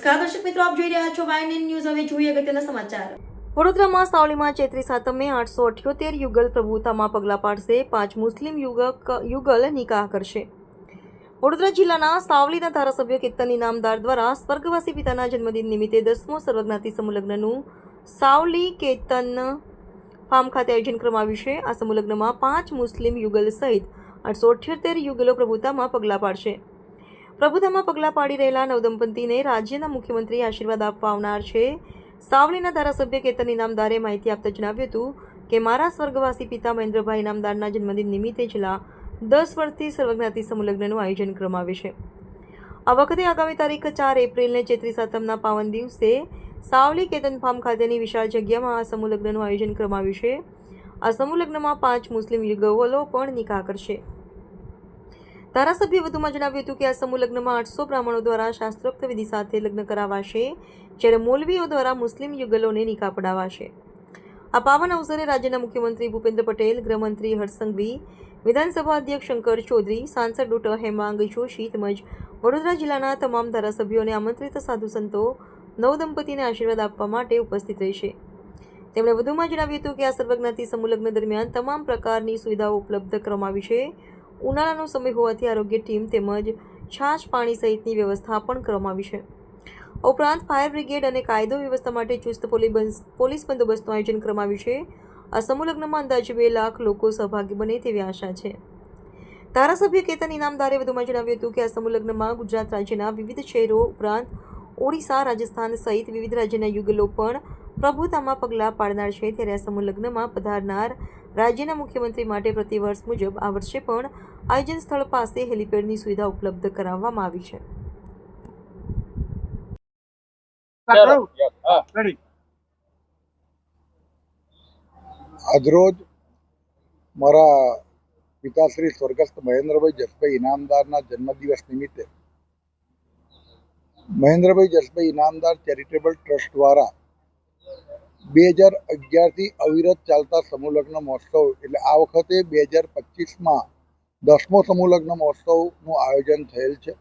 નમસ્કાર, દર્શક મિત્રો, આપ જોઈ રહ્યા છો વાયન ન્યૂઝ હવે જોઈએ અગત્યના સમાચાર. વડોદરામાં સાવલીમાં ચૈત્રી સાતમે આઠસો અઠ્યોતેર યુગલ પ્રભુતામાં પગલાં પાડશે. પાંચ મુસ્લિમ યુગક, યુગલ નિકાહ કરશે. વડોદરા જિલ્લાના સાવલીના ધારાસભ્ય કેતન ઇનામદાર દ્વારા સ્વર્ગવાસી પિતાના જન્મદિન નિમિત્તે દસમો સર્વજ્ઞાતિ સમુલગ્નનું સાવલી કેતન ફાર્મ ખાતે આયોજન કરવામાં આવ્યું છે. આ સમુલગ્નમાં પાંચ મુસ્લિમ યુગલ સહિત આઠસો અઠ્યોતેર યુગલો પ્રભુતામાં પગલાં પાડશે. પ્રભુતામાં પગલાં પાડી રહેલા નવદંપતીને રાજ્યના મુખ્યમંત્રી આશીર્વાદ આપવા આવનાર છે. સાવલીના ધારાસભ્ય કેતન ઇનામદારે માહિતી આપતા જણાવ્યું હતું કે, મારા સ્વર્ગવાસી પિતા મહેન્દ્રભાઈ ઇનામદારના જન્મદિન નિમિત્તે છેલ્લા દસ વર્ષથી સર્વજ્ઞાતિ સમુલગ્નનું આયોજન કરવામાં આવે છે. આ વખતે આગામી તારીખ ચાર એપ્રિલને ચૈત્રી સાતમના પાવન દિવસે સાવલી કેતન ફાર્મ ખાતેની વિશાળ જગ્યામાં આ સમૂહલગ્નનું આયોજન કરવામાં આવ્યું છે. આ સમૂહલગ્નમાં પાંચ મુસ્લિમ યુગલો પણ નિકાહ કરશે. ધારાસભ્ય વધુમાં જણાવ્યું હતું કે આ સમૂહ લગ્નમાં આઠસો બ્રાહ્મણો દ્વારા શાસ્ત્રોક્ત વિધિ સાથે લગ્ન કરાવાશે, જ્યારે મોલવીઓ દ્વારા મુસ્લિમ યુગલોને નિકાહ પડાવાશે. આ પાવન અવસરે રાજ્યના મુખ્યમંત્રી ભૂપેન્દ્ર પટેલ, ગૃહમંત્રી હર્ષ વિધાનસભા અધ્યક્ષ શંકર ચૌધરી, સાંસદ ડોક્ટર હેમાંગ જોશી તેમજ વડોદરા જિલ્લાના તમામ ધારાસભ્યોને આમંત્રિત સાધુ સંતો નવદંપતીને આશીર્વાદ આપવા માટે ઉપસ્થિત રહેશે. તેમણે વધુમાં જણાવ્યું હતું કે આ સર્વજ્ઞાતિ સમૂહલગ્ન દરમિયાન તમામ પ્રકારની સુવિધાઓ ઉપલબ્ધ કરવામાં આવી છે. ઉનાળાનો સમય હોવાથી આરોગ્ય ટીમ તેમજ છાશ પાણી સહિતની વ્યવસ્થા પણ કરવામાં આવી છે. ઉપરાંત ફાયર બ્રિગેડ અને કાયદો વ્યવસ્થા માટે ચુસ્ત પોલીસ બંદોબસ્તનું આયોજન કરવામાં આવ્યું છે. આ સમૂહ લગ્નમાં અંદાજે બે લાખ લોકો સહભાગી બને તેવી આશા છે. ધારાસભ્ય કેતન ઇનામદારે વધુમાં જણાવ્યું હતું કે આ સમૂહ લગ્નમાં ગુજરાત રાજ્યના વિવિધ શહેરો ઉપરાંત ઓડિશા, રાજસ્થાન સહિત વિવિધ રાજ્યના યુગલો પણ પ્રભુતામાં પગલાં પાડનાર છે. ત્યારે આ સમૂહ લગ્નમાં પધારનાર રાજ્યના મુખ્યમંત્રી માટે પ્રતિવર્ષ મુજબ આ વર્ષે પણ આયોજન સ્થળ પાસે હેલિપેડની સુવિધા ઉપલબ્ધ કરાવવામાં આવી છે. આજરોજ મારા પિતાશ્રી સ્વર્ગસ્થ મહેન્દ્રભાઈ જસભાઈ ઇનામદારના જન્મદિવસ નિમિત્તે મહેન્દ્રભાઈ જસભાઈ ઇનામદાર ચેરિટેબલ ટ્રસ્ટ દ્વારા બે હજાર અગિયારથી અવિરત ચાલતા સમૂહ લગ્ન મહોત્સવ એટલે આ વખતે બે હજાર પચીસમાં દસમો સમૂહ લગ્ન મહોત્સવનું આયોજન થયેલ છે.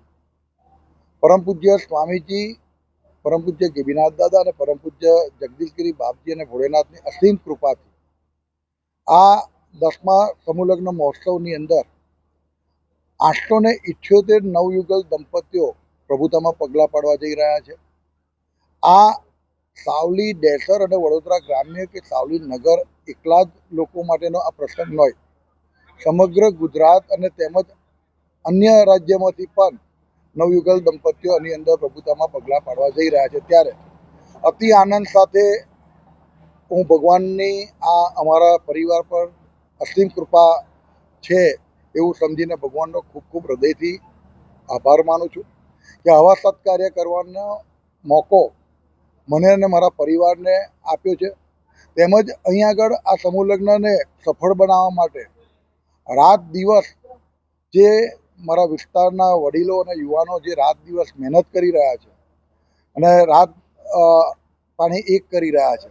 પરમ પૂજ્ય સ્વામીજી, પરમ પૂજ્ય ગિબીનાથ દાદા અને પરમ પૂજ્ય જગદીશગીરી બાપજી અને ભોળેનાથની અસીમ કૃપાથી આ દસમા સમૂહલગ્ન મહોત્સવની અંદર આઠસો ને ઇઠ્યોતેર નવયુગલ દંપતીઓ પ્રભુતામાં પગલાં પાડવા જઈ રહ્યા છે. આ સાવલી, ડેસર અને વડોદરા ગ્રામ્ય કે સાવલી નગર એકલા જ લોકો માટેનો આ પ્રસંગ હોય સમગ્ર ગુજરાત અને તેમજ અન્ય રાજ્યમાંથી પણ નવયુગલ દંપતીઓ એની અંદર પ્રભુતામાં પગલાં પાડવા જઈ રહ્યા છે. ત્યારે અતિ આનંદ સાથે હું ભગવાનની આ અમારા પરિવાર પર અસીમ કૃપા છે એવું સમજીને ભગવાનનો ખૂબ ખૂબ હૃદયથી આભાર માનું છું કે આવા સત્કાર્ય કરવાનો મોકો મને અને મારા પરિવારને આપ્યો છે. તેમજ અહીં આગળ આ સમૂહ લગ્નને સફળ બનાવવા માટે રાત દિવસ જે મારા વિસ્તારના વડીલો અને યુવાનો જે રાત દિવસ મહેનત કરી રહ્યા છે અને રાત પાણી એક કરી રહ્યા છે,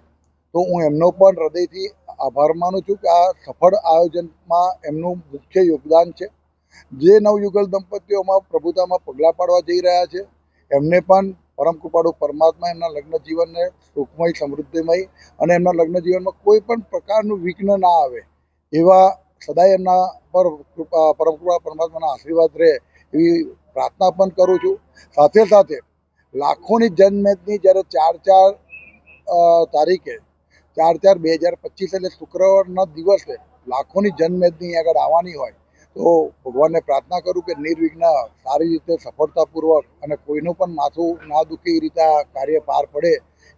તો હું એમનો પણ હૃદયથી આભાર માનું છું કે આ સફળ આયોજનમાં એમનું મુખ્ય યોગદાન છે. જે નવયુગલ દંપતીઓમાં પ્રભુતામાં પગલાં પાડવા જઈ રહ્યા છે, એમને પણ પરમ કૃપાળુ પરમાત્મા એમના લગ્ન જીવનને સુખમય, સમૃદ્ધિમય અને એમના લગ્ન જીવનમાં કોઈ પણ પ્રકારનું વિઘ્ન ના આવે એવા સદાય એમના પર કૃપા, પરમ કૃપા પરમાત્માના આશીર્વાદ રહે એવી પ્રાર્થના પણ કરું છું. સાથે સાથે લાખોની જનમેદની જ્યારે ચાર ચાર તારીખે, ચાર ચાર બે હજાર પચીસ એટલે શુક્રવારના દિવસે લાખોની જનમેદની આગળ આવવાની હોય, તો ભગવાનને પ્રાર્થના કરું કે નિર્વિઘ્ન સારી રીતે સફળતાપૂર્વક અને કોઈનું પણ માથું ના દુખે એ રીતે આ કાર્ય પાર પડે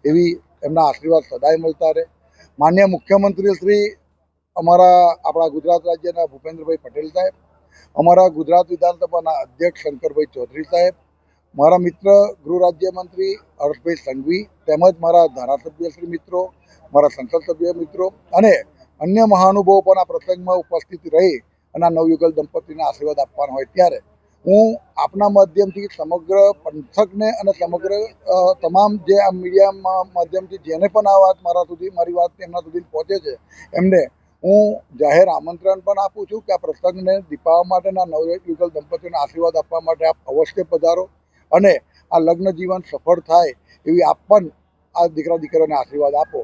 એવી એમના આશીર્વાદ સદાય મળતા રહે. માન્ય મુખ્યમંત્રી શ્રી અમારા આપણા ગુજરાત રાજ્યના ભૂપેન્દ્રભાઈ પટેલ સાહેબ, અમારા ગુજરાત વિધાનસભાના અધ્યક્ષ શંકરભાઈ ચૌધરી સાહેબ, મારા મિત્ર ગૃહ રાજ્યમંત્રી હર્ષભાઈ સંઘવી, તેમજ મારા ધારાસભ્ય શ્રી મિત્રો, મારા સંસદ સભ્ય મિત્રો અને અન્ય મહાનુભાવો પણ આ પ્રસંગમાં ઉપસ્થિત રહી અને આ નવયુગલ દંપતીને આશીર્વાદ આપવાનો હોય ત્યારે હું આપના માધ્યમથી સમગ્ર પંથકને અને સમગ્ર તમામ જે આ મીડિયા માધ્યમથી જેને પણ આ વાત મારા સુધી, મારી વાત એમના સુધી પહોંચે છે, એમને હું જાહેર આમંત્રણ પણ આપું છું કે આ પ્રસંગને દીપાવવા માટેના નવયુગલ દંપતીઓને આશીર્વાદ આપવા માટે આપ અવશ્ય પધારો અને આ લગ્ન જીવન સફળ થાય એવી આપ પણ આ દીકરા દીકરીઓને આશીર્વાદ આપો.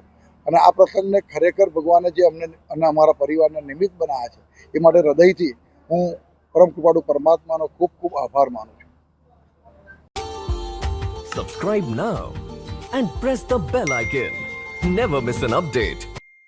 અને આ પ્રસંગને ખરેખર ભગવાને જે અમને અને અમારા પરિવારને નિમિત્ત બનાવ્યા છે, એ માટે હૃદયથી હું પરમ કૃપાળુ પરમાત્માનો ખૂબ ખૂબ આભાર માનું છું. Subscribe now and press the bell icon never miss an update.